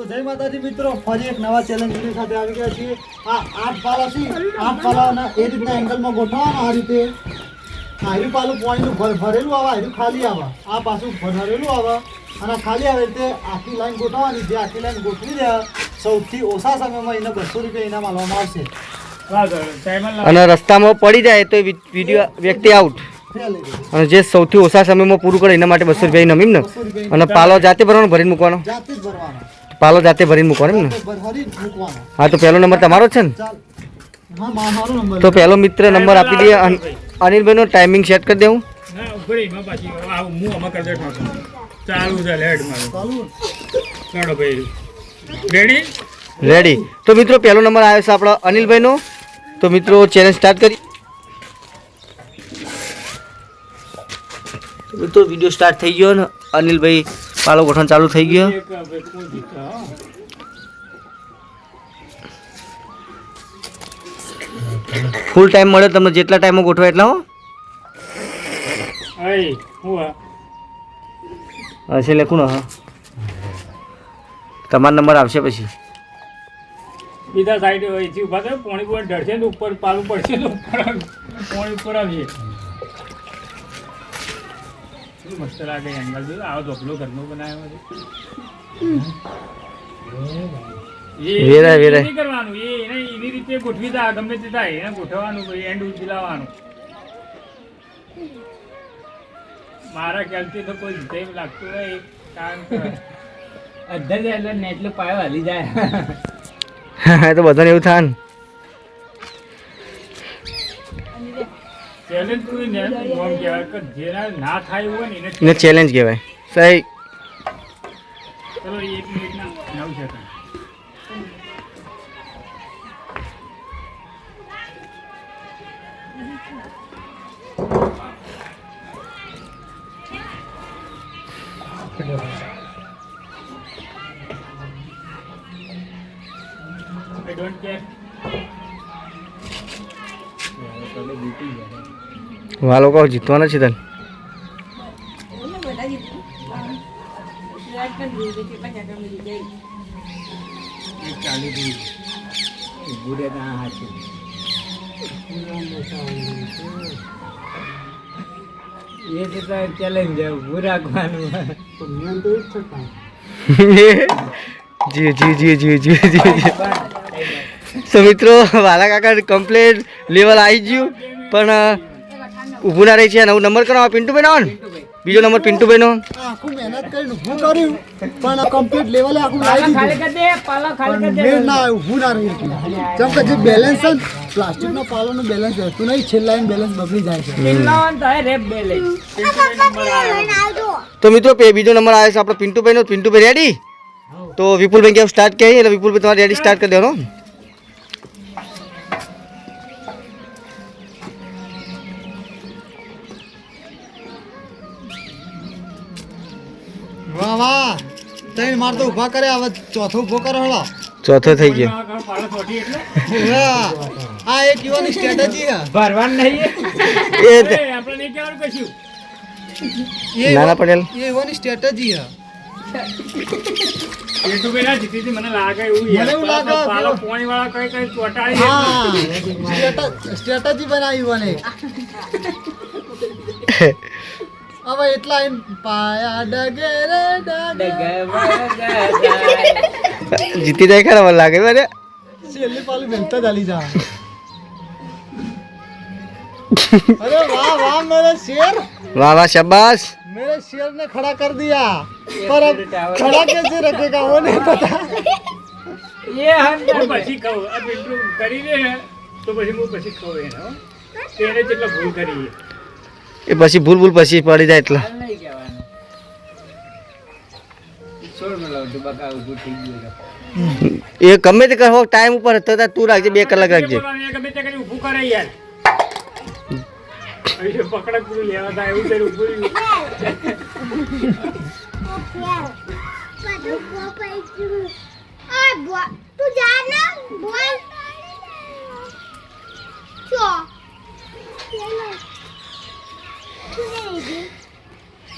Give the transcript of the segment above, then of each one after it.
તો જય માતાજી મિત્રો ફરી એક નવા ચેલેન્જ વીડિયો સાથે આવી ગયા છીએ. આ આઠ પાલા છે આઠ પાલાના એ રીતના એંગલમાં ગોઠવવાના આ રીતે. આયરું પાલું પોઈન્ટનું ભરેલું આવે આયરું ખાલી આવે. આ પાછું ભરેલું આવે. અને ખાલી આવે રીતે આખી લાઈન ગોઠવવાની જે આખી લાઈન ગોઠવી રહ્યા સૌથી ઓછા સમયમાં એને બસો રૂપિયા ઇનામ આપવામાં આવશે. અને રસ્તામાં પડી જાય તો વીડિયો વ્યક્તિ આઉટ. અને જે સૌથી ઓછા સમયમાં પૂરું કરે એના માટે બસો રૂપિયા નમીમ ને? અને પાલો જાતે ભરવાનો ભરીને મૂકવાનો? જાતે જ ભરવાનો. પાલો જાતે ભરીને મૂકવાનો હા, તો પહેલો નંબર તમારો છે ને? તો પહેલો મિત્ર નંબર આપી દઈએ. અન- અનિલભાઈનો ટાઈમિંગ સેટ કરી દેવું. રેડી તો મિત્રો, પહેલો નંબર આવ્યો છે આપણો અનિલભાઈનો. તો મિત્રો ચેલેન્જ સ્ટાર્ટ કરી. મિત્રો વીડિયો સ્ટાર્ટ થઈ ગયો ને અનિલભાઈ પાલો ગોઠણ ચાલુ થઈ ગયો? ફૂલ ટાઈમ મળે તમને જેટલા ટાઈમમાં ગોઠવાય એટલા હો. હશે લેખું હા. તમારો નંબર આવશે પછી. બીજા સાઈડ થયો પોણી ઢળશે ને ઉપર પાલું પડશે તો ઉપર. પોણી ઉપર આવીએ શું મસ્ત લાગે એંગલ જો આવો ધોપલો ઘરનો બનાવ્યો છે. એ વેરાય, વેરાય. કરવાનું. એ એને એની રીતે ગોઠવી દા ગમે તે થાય. એને ગોઠવવાનું પછી એન્ડ ઉધી લાવવાનું. મારા ખ્યાલથી તો કોઈ જીતે લાગતું નહીં કારણ કે જાય એટલે નેટલો પાયો હાલી જાય. તો બધાને એવું થાય ને. ચેલેન્જ કોઈ ને આમ કહેવાય કે જેના ના થાય એવું હોય ને એને એને ચેલેન્જ કહેવાય. સહી. ચલો એક મિનિટના નવ સેકન્ડ I don't care. વાલો કહો જીતવાના છે તને એક ચાલી જીતવાના છે ના એ તો ચેલેન્જ જ. જી જી જી જી જી મિત્રો, વાલા કાકા કમ્પ્લેટ લેવલ આવી ગયું પણ ઊભું ના રહી છે. નવો નંબર કરો પિન્ટુભાઈ નો બીજો નંબર પિન્ટુભાઈ નો? આ આખું મહેનત કરીને ઊભું કર્યું પણ કમ્પ્લીટ લેવલે આખું લાવી દીધું. કરી દે પાલો ખાલી પણ કરી દે. મેળ ના ઊભું ના રહ્યું. કેમ કે જે બેલેન્સ છે ને પ્લાસ્ટિકનો પાલોનું બેલેન્સ રહેતું નહીં છેલ્લા એમ બેલેન્સ બગડી જાય છે. તો મિત્રો પે- બીજો નંબર આવે છે આપણો પિન્ટુભાઈ નો. પિન્ટુભાઈ રેડી તો વિપુલભાઈ કેમ સ્ટાર્ટ કરીએ એટલે વિપુલભાઈ તમારે રેડી સ્ટાર્ટ કરી દેવાનો. વાહ વાહ ત્રણ માર તો ઊભા કરે હવે ચોથો ઊભો કરો હળો. ચોથો થઈ ગયો. આ એક યુવાની સ્ટ્રેટેજી છે. ભરવાન નહીં એ. એ આપણે નહીં કહેવાનું કશું. નાના પટેલ. એ યુવાની સ્ટ્રેટેજી છે. એ તો પેલા જીતી હતી, મને લાગે એવું મને એવું લાગે પાલો પોણી વાળા કઈ કઈ ચોટાડી હા. સ્ટ્રેટેજી બનાવી મને હવે એટલા એમ પાયા ડગે રે ડગે જીતી જાય ખરા મને લાગે મને છેલ્લી પાલી બનતા ચાલી જા अरे वाह वाह मेरे शेर વાહ વાહ શાબાશ मेरे शेर ने खड़ा कर दिया पर अब खड़ा कैसे रखेगा वो नहीं पता એ હન હું પછી કહું આ બિલ્ડું કરી દે ને તો પછી હું પછી કહું એને હો. કે એને જેટલા ભૂલ કરી છે. એ પછી ભૂલ ભૂલ પછી પડી જાય એટલે. એ ગમે તે કહો ટાઈમ ઉપર હતો તો તું રાખજે બે કલાક રાખજે. તે કરી ઊભું કરે યાર.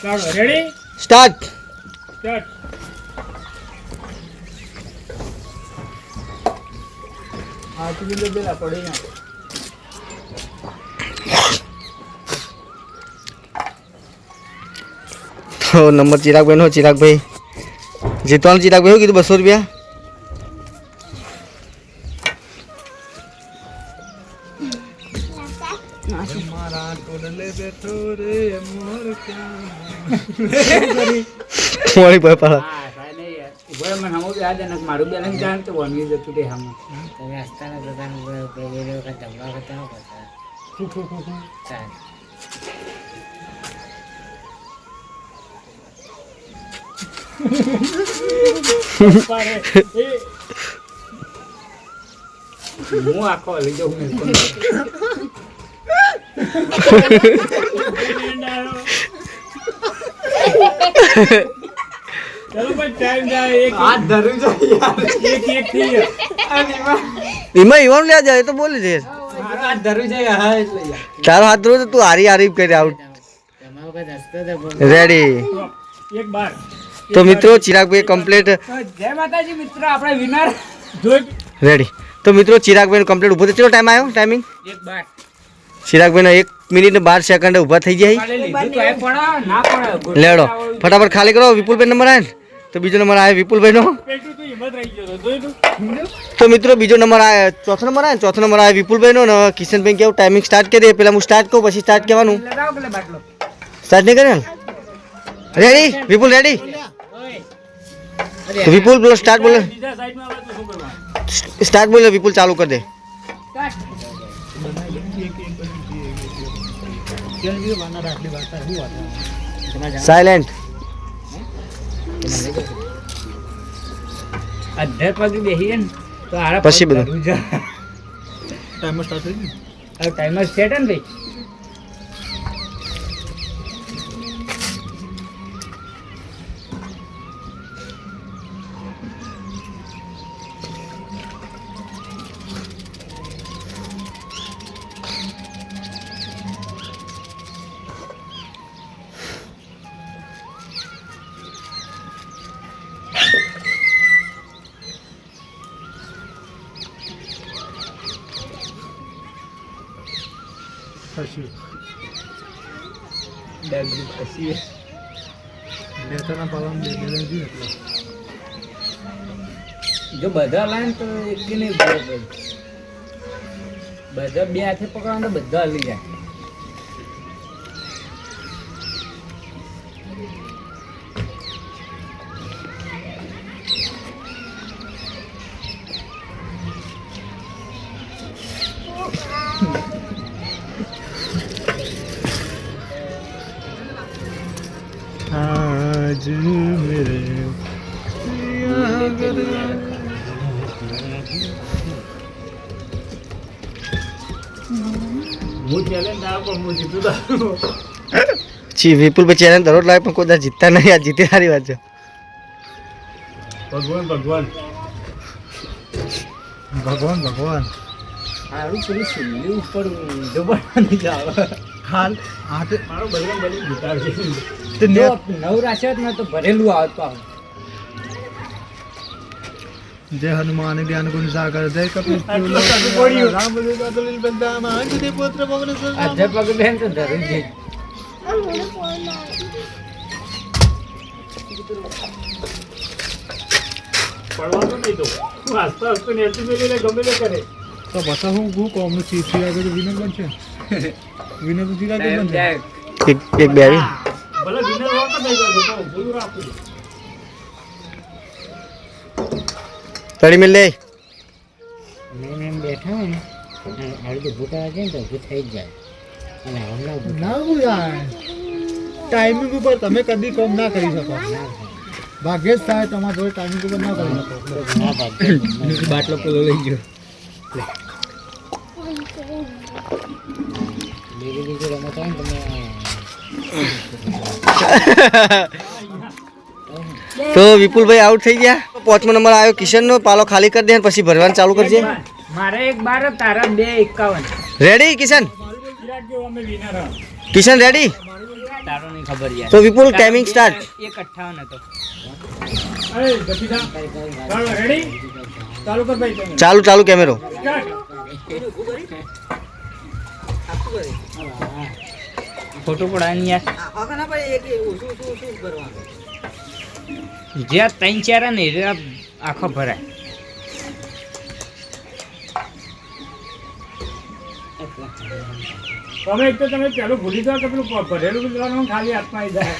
રેડી સ્ટાર્ટ સ્ટાર્ટ તો નંબર ચિરાગભાઈ નો ચિરાગભાઈ જીતવાનું ચિરાગભાઈ શું કીધું બસો રૂપિયા તે હમું. પારે એ હું આખો હલી જાઉં. ચલો ભાઈ ટાઈમ જાય એક હાથ ધરું છે યાર. એક એક થઈ ગયો. એમાં ઈવાનું લે જાય તો બોલી દે. હાથ ધરું છે હા એટલે યાર. હાથ ધરો તો તું હારી હારી કરી આઉટ રેડી એક બાર. તો મિત્રો ચિરાગભાઈ કમ્પ્લીટ જય માતાજી મિત્રો આપણે વિનર રેડી તો મિત્રો ચિરાગભાઈ કમ્પ્લીટ ઊભો થયો ટાઈમ આવ્યો ટાઈમિંગ એક બાર. ચિરાગભાઈનો એક મિનિટ ને બાર સેકન્ડ ઊભા થઈ જાય. લેડો ફટાફટ ખાલી કરો વિપુલભાઈ નંબર આવે તો બીજો નંબર આવે વિપુલભાઈનો તો મિત્રો બીજો નંબર આવે ચોથો નંબર આવે ચોથો નંબર આવે વિપુલભાઈનો ને કિશનભાઈ કેવું ટાઈમિંગ સ્ટાર્ટ કરીએ પેલા હું સ્ટાર્ટ કહું પછી સ્ટાર્ટ કહેવાનું સ્ટાર્ટ નહીં કરે રેડી વિપુલ રેડી વિપુલ બોલો સ્ટાર્ટ બોલે. સ્ટાર્ટ બોલો વિપુલ ચાલુ કરી દે. સાયલેન્ટ અધર પગ બેસીએ ને તો આરા પછી બધું. ટાઈમર સ્ટાર્ટ થઈ ગયું? ટાઈમર સેટ ને ભાઈ? લેતરના પાલન બે બેલેન્સ જોઈએ એટલે જો બધા લાઈન તો એક નહીં બધા બે હાથે પકડવાનું તો બધા લઈ જાય. મેરે હું ચેલેન્જ જીતું દરરોજ લાવે પણ કોઈ જીતતા નહીં. આ જીતે સારી વાત છે. ભગવાન ભગવાન. ભગવાન ભગવાન. સારું પેલું સુલ્લી ઉપર પડવાની આવે હાલ હાથે. મારો બલરામ બલી જીતાડશે તે જો નેટ નવ રાખ્યો જ ને તો ભરેલું આવતું જય હનુમાન જ્ઞાન ગુણ સાગર જય કપિલ. રામ પુત્ર પગ બેન તો ધરું પડવાનું નહીં તો ગમે તે કરે તો બતા હું હું કોમનું ચીજ ચિરાગ વિનર બનશે વિનર તો ચિરાગ બનશે એક એક બે તળી મિલ લે મેં એમ બેઠા હોય ને અને અડધું ભૂટા છે ને તો ભૂત થઈ જ જાય. અને હમણાં ઊભું ના ટાઈમિંગ ઉપર તમે કદી કામ ના કરી શકો. ભાગ્યે જ થાય તમારા જોડે ટાઈમ ટેબલ ના કરી શકો. બાટલો પેલો લઈ ગયો. લીલી લીલી રમત હોય ને તમે તો વિપુલભાઈ આઉટ થઈ ગયા. પાંચમો નંબર આવ્યો કિશનનો. પાલો ખાલી કરી દે અને પછી ભરવાનું ચાલુ કરજે. મારે એક બાર તારા બે એકાવન. રેડી કિશન? વિરાટ જેવો અમે વિનર હા કિશન રેડી તારો નહીં ખબર યાર. તો વિપુલ ટાઈમિંગ સ્ટાર્ટ એક અઠ્ઠાવન હતો. અરે જપીદા ચાલો રેડી ચાલુ કર ભાઈ તમે. ચાલુ ચાલુ કેમેરો ખોટું પડાય યાર. જ્યાં ત્રણ ચાર ને આખો ભરાય. તમે એક તો તમે પેલું ભૂલી જાઓ કે પેલું ભરેલું ગુજરાતનું ખાલી હાથમાં આવી જાય.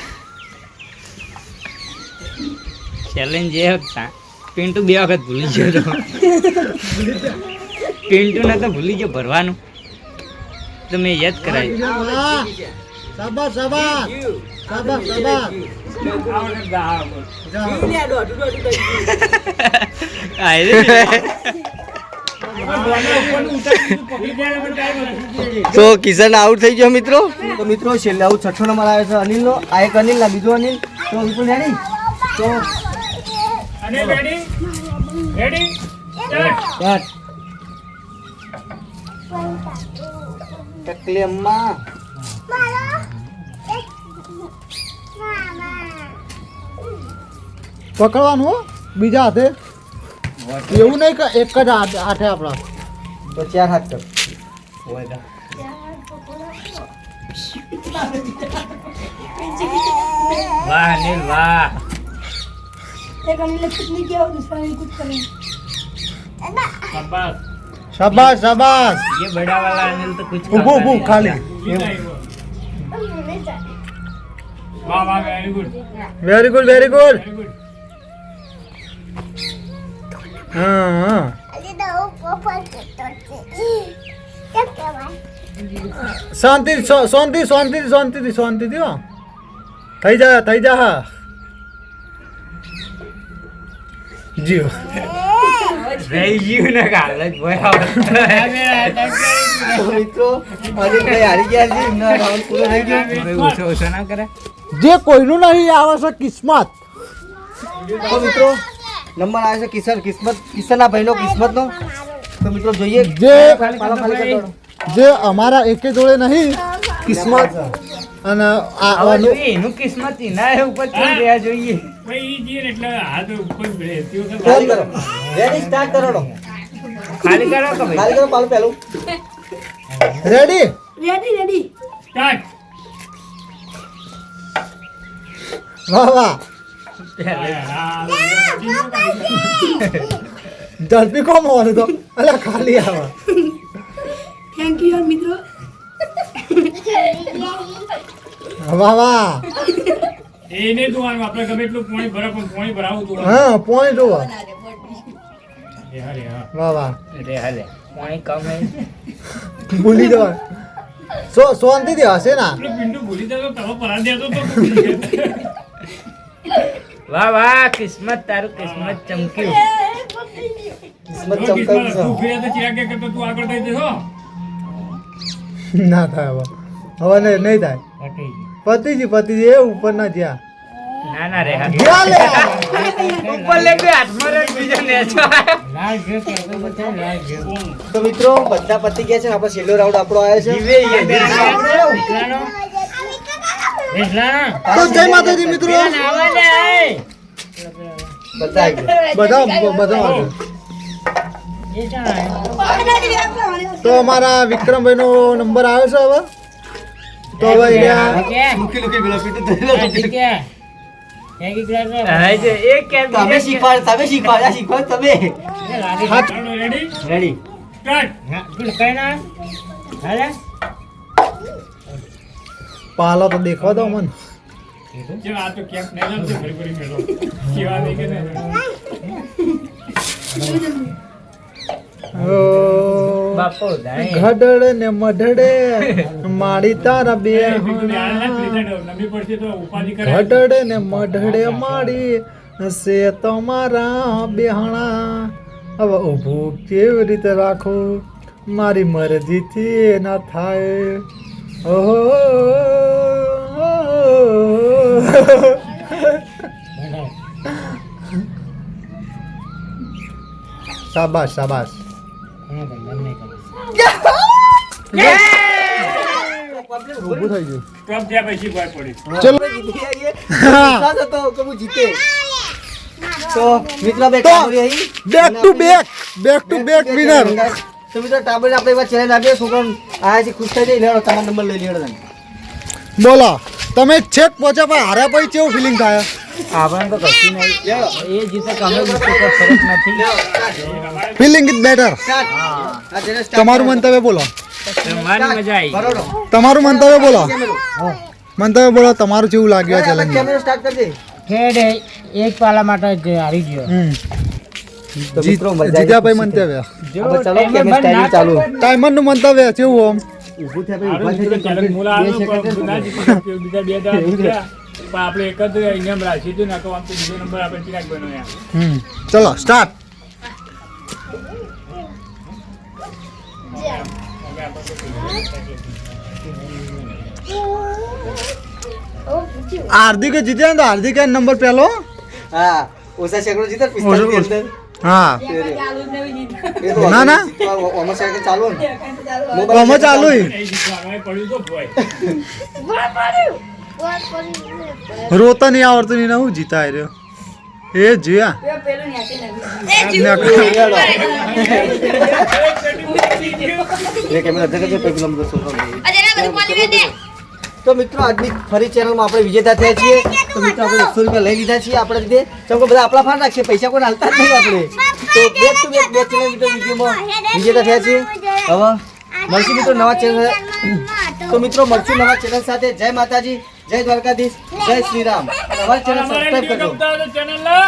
ચેલેન્જ એ હતા પિન્ટુ બે વખત ભૂલી ગયો તો. પિન્ટુ ને તો ભૂલી ગયો ભરવાનું. તો મેં યાદ કરાવી જાય પણ time નથી. તો કિશન આઉટ થઈ ગયો મિત્રો? તો મિત્રો છેલ્લે આઉટ છઠ્ઠો નંબર આવ્યો છે અનિલનો. આ એક અનિલ ના બીજો અનિલ. તો વિપુલ રેડી તો અને રેડી રેડી સ્ટાર્ટ ટકલી પકડવાનું હો બીજા હાથે એવું નહીં કે એક જ હાથ હાથે આપણા તો ચાર હાથ કર વાહ અનિલ વાહ શાબાશ. શાબાશ શાબાશ ये बड़ा वाला अनिल तो कुछ ઊભું ઊભું ખાલી વેરી ગુડ વેરી ગુડ શાંતિ શાંતિ શાંતિ શાંતિ શાંતિ થઈ જા થઈ જા. જીઓ રહી ગયું ને કાલે જ ભયા જે કોઈનું નહીં આવે છે કિસ્મત તો મિત્રો નંબર આવે છે કિશન કિસ્મત કિશનના ભાઈનો કિસ્મતનો તો મિત્રો જોઈએ જે. જે અમારા એકે જોડે નહીં કિસ્મત અને આ જોઈએ એનું કિસ્મત ઉપર કેમ રહ્યા જોઈએ. ભાઈ ઈ જઈએ એટલે હાથ ઉપર બે ખાલી કરો. રેડી સ્ટાર્ટ કરો ખાલી કરો કે ખાલી કરો પાલો પહેલું. રેડી સ્ટાર્ટ વાહ વાહ. ઝડપી કોમ હોવાનું તો અલા ખાલી આવા. થેન્ક યુ મિત્રો. વાહ વાહ એને જોવાનું આપણે ગમે એટલું પાણી ભરા પણ પાણી ભરાવું તું હા પોઈન્ટ હોવા એ હારે હા વાહ વાહ. અરે હાલે પાણી કમ હે ભૂલી જવા સો શાંતિથી હશે ના? આપણે ભૂલી જતો તમે પરા દેતો તો વાહ વાહ કિસ્મત તારું કિસ્મત ચમક્યું. કિસ્મત ચમક્યું તું ચિરાગ કરતો તું આગળ થઈ જશો ના થાય હવે. હવે નહીં નહીં થાય. પતિજી પતિજી એ ઉપર ના જ્યાં. ના ના રે હા. લે. ઉપર હાથમાં રે બીજો નેચો તો મિત્રો બધા પતી ગયા છે આપણો છેલ્લો રાઉન્ડ આપણો આવ્યો છે. જીવે ઈ દીકરાનો તો જય માતાજી મિત્રો. બધા બધા બધા. તો અમારા વિક્રમભાઈ નો નંબર આવ્યો છે હવે? તો હવે લુકી લુકી પેલો પીટું તમે શીખવાડ તમે શીખવાડ આ શીખવાડ તમે. રેડી રેડી સ્ટાર્ટ પાલો તો દેખવા દો મને. ગઢડ ને મઢડે માડી તારા બે ગઢડને ને મઢડે માડી છે તમારા બેહણા. હવે ઊભું કેવી રીતે રાખું? મારી મરજીથી ના થાય. ઓહો. શાબાશ શાબાશ. હા ભાઈ to back back to back winner તો ખુશ થઈ જાય લેવાનો તમારો નંબર લઈ તમે બોલો, તમે છેક પહોંચ્યા પણ હાર્યા પછી કેવું ફિલિંગ થાય? આપણને તો કશું નહીં. એ જીતે કે જીતે કોઈ ફરક નથી. ફિલિંગ ઇઝ બેટર તમારું મંતવ્ય બોલો. તમારું મંતવ્ય બોલો. મંતવ્ય બોલો તમારું જેવું લાગ્યું ચેલેન્જ કેમેરો સ્ટાર્ટ કરજે. ખેડ એક પાલા માટે હારી ગયો. પછી મંતવ્ય. આપણે ચાલો કેમેરા સ્ટાઈલ ચાલુ. ટાઈમરનું મંતવ્ય કેવું થયા થઈ. બીજા બે. પણ આપણે એક જ ઇનામ રાખ્યું હતું ને તો આમ તો બીજો નંબર આપણે ચિરાગ બન્યો યાર હમ ચલો સ્ટાર્ટ હાર્દિકે જીત્યા ને તો હાર્દિક નંબર પહેલો. હા ઓછા સેકન્ડ જીતે પિસ્તાલીસની અંદર હા. એ તો ના, ના. ઓમર સેકન્ડ ચાલુ ને. આમાં ચાલુ ય. નહીં જીતવાનું, હવે પડ્યું તો ભોય. રોતા નહીં આવડતું નહીં હું જીતા રહ્યો? એ જોયા? તો મિત્રો આજની ફરી ચેનલમાં આપણે વિજેતા થયા છીએ. તો મિત્રો આપણે એકસો રૂપિયા લઈ લીધા છીએ આપણે રીતે ચમકો બધા આપણા ફાન રાખીએ પૈસા કોઈ હાલતા જ નહીં આપણે. તો બે ટુ બે બે ચેનલ મિત્રો વિડીયોમાં વિજેતા થયા છીએ. હવે મળશું મિત્રો નવા ચેનલ તો મિત્રો મળશું નવા ચેનલ સાથે. જય માતાજી. જય દ્વારકાધીશ જય શ્રી રામ અને અમારી ચેનલ સબસ્ક્રાઇબ કરજો. ચેનલને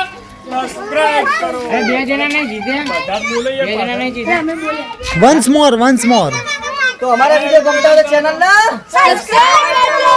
સબસ્ક્રાઇબ કરો. એ બે જણા નહીં જીતે બધા બોલે બે જણા નહીં જીતે વન્સ મોર વન્સ મોર તો અમારા વિડિયો ગમતા હોય ચેનલ ને સબસ્ક્રાઇબ